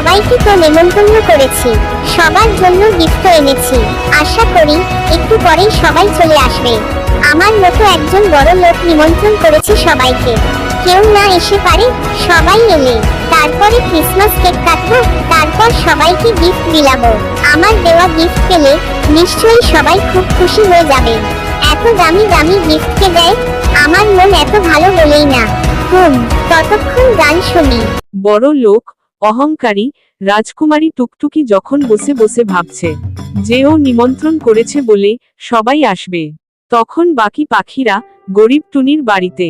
সবাইকে তো নেমন্তন্ন করেছি। সবার জন্য গিফট এনেছি। আশা করি একটু পরেই সবাই চলে আসবে। আমার মতো একজন বড় লোক নিমন্ত্রণ করেছে সবাইকে। কেউ না এসে পারে, সবাই এলে। তারপরে ক্রিসমাস কেক কাটবো, তারপর সবাইকে গিফট বিলাবো। আমার দেওয়া গিফট পেলে নিশ্চয়ই সবাই খুব খুশি হয়ে যাবে। এত দামি দামি গিফট কে দেয় আমার মন এত ভালো বলেই না। হুম, ততক্ষণ গান শুনি। বড় লোক অহংকারী রাজকুমারী টুকটুকি যখন বসে বসে ভাবছে যে ও নিমন্ত্রণ করেছে বলে সবাই আসবে। তখন বাকি পাখিরা গরিব টুনির বাড়িতে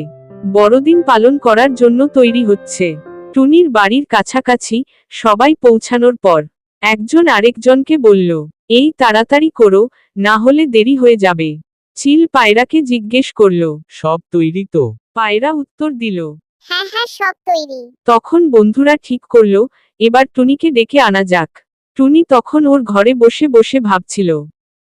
বড়দিন পালন করার জন্য তৈরি হচ্ছে। টুনির বাড়ির কাছাকাছি সবাই পৌঁছানোর পর একজন আরেকজনকে বলল এই তাড়াতাড়ি করো না হলে দেরি হয়ে যাবে। চিল পায়রাকে জিজ্ঞেস করল সব তৈরি তো? পায়রা উত্তর দিল হ্যাঁ হ্যাঁ সব তৈরি। তখন বন্ধুরা ঠিক করল, এবার টুনিকে ডেকে আনা যাক। টুনি তখন ওর ঘরে বসে বসে ভাবছিল,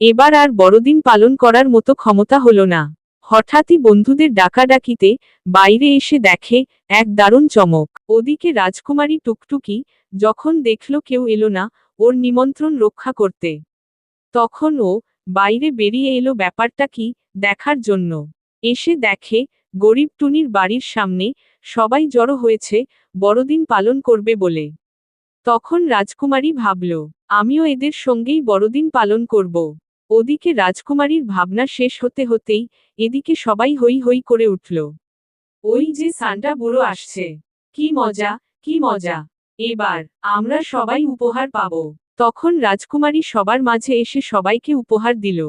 এবার আর বড়দিন পালন করার মতো ক্ষমতা হলো না। হঠাৎই বন্ধুদের ডাকাডাকিতে বাইরে এসে দেখে এক দারুণ চমক। ওদিকে রাজকুমারী টুকটুকি যখন দেখল কেউ এলো না, ওর নিমন্ত্রণ রক্ষা করতে। তখন ও বাইরে বেরিয়ে এলো ব্যাপারটা কি দেখার জন্য। এসে দেখে গরিব টুনির বাড়ির সামনে সবাই জড়ো হয়েছে, বড়দিন পালন করবে বলে। তখন রাজকুমারী ভাবল, আমিও এদের সঙ্গেই বড়দিন পালন করব। ওদিকে রাজকুমারীর ভাবনা শেষ হতে হতেই এদিকে সবাই হই হই করে উঠল। ওই যে সান্টা বুড়ো আসছে। কি মজা কি মজা। এবার আমরা সবাই উপহার পাব। তখন রাজকুমারী সবার মাঝে এসে সবাইকে উপহার দিল।